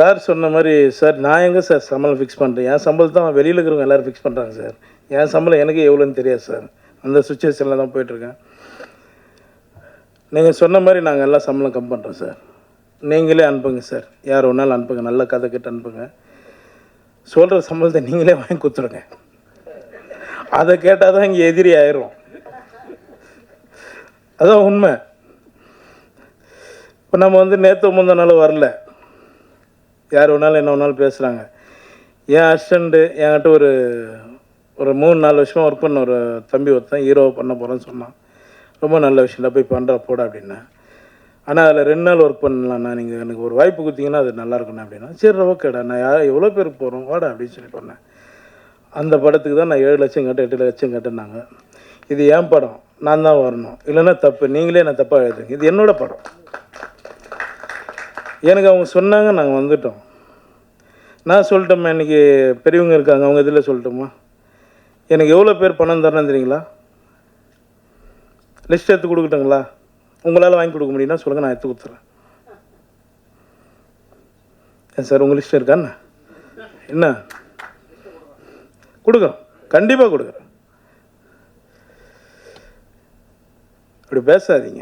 Sir சொன்ன மாதிரி sir நான் எங்கே சார் சம்பளம் ஃபிக்ஸ் பண்ணுறேன் என் சம்பளத்தை தான் வெளியில் இருக்கிறவங்க எல்லோரும் ஃபிக்ஸ் பண்ணுறாங்க சார். என் சம்பளம் எனக்கு எவ்வளோன்னு தெரியாது சார். அந்த சுச்சுவேஷனில் தான் போயிட்டுருக்கேன். நீங்கள் சொன்ன மாதிரி நாங்கள் எல்லாம் சம்பளம் கம் பண்ணுறோம் சார். நீங்களே அனுப்புங்க சார். யார் ஒன்றாலும் அனுப்புங்க. நல்ல கதை கிட்ட அனுப்புங்க. சொல்கிற சம்பளத்தை நீங்களே வாங்கி கொடுத்துருங்க. அதை கேட்டால் தான் இங்கே எதிரி ஆயிரும். அதான் உண்மை. இப்போ நம்ம வந்து நேற்று முந்த வரல. யார் வேணாலும் என்ன வேணாலும் பேசுகிறாங்க என் அசிஸ்டண்ட்டு என்கிட்ட ஒரு ஒரு மூணு நாலு வருஷமாக ஒர்க் பண்ண ஒரு தம்பி ஒருத்தன் ஹீரோவை பண்ண போகிறேன்னு சொன்னான். ரொம்ப நல்ல விஷயம் போய் பண்ணுற போட அப்படின்னேன் ஆனால் அதில் ரெண்டு நாள் ஒர்க் பண்ணலாம்ண்ணா நீங்கள் எனக்கு ஒரு வாய்ப்பு கொடுத்தீங்கன்னா அது நல்லா இருக்குண்ணா அப்படின்னா. சரி ஓகேடா நான் யார் எவ்வளோ பேருக்கு போகிறோம் வாடா அப்படின்னு சொல்லி பண்ணேன் அந்த படத்துக்கு தான் நான் ஏழு லட்சம் கட்ட எட்டு லட்சம் கட்டினாங்க இது என் படம் நான் தான் வரணும். இல்லைன்னா தப்பு நீங்களே நான் தப்பாக எழுதுங்க இது என்னோடய படம். எனக்கு அவங்க சொன்னாங்க நாங்கள் வந்துட்டோம். நான் சொல்லிட்டோம்மா இன்றைக்கி பெரியவங்க இருக்காங்க அவங்க இதில் சொல்லட்டுமா? எனக்கு எவ்வளோ பேர் பணம் தரணும் தெரியுங்களா? லிஸ்ட் எடுத்து கொடுக்கட்டுங்களா? உங்களால் வாங்கி கொடுக்க முடியும்னா சொல்லுங்கள் நான் எடுத்து கொடுத்துட்றேன் ஏன் சார் உங்கள் லிஸ்ட் இருக்காண்ணா என்ன? கொடுக்குறோம். கண்டிப்பாக கொடுக்குறோம். அப்படி பேசாதீங்க.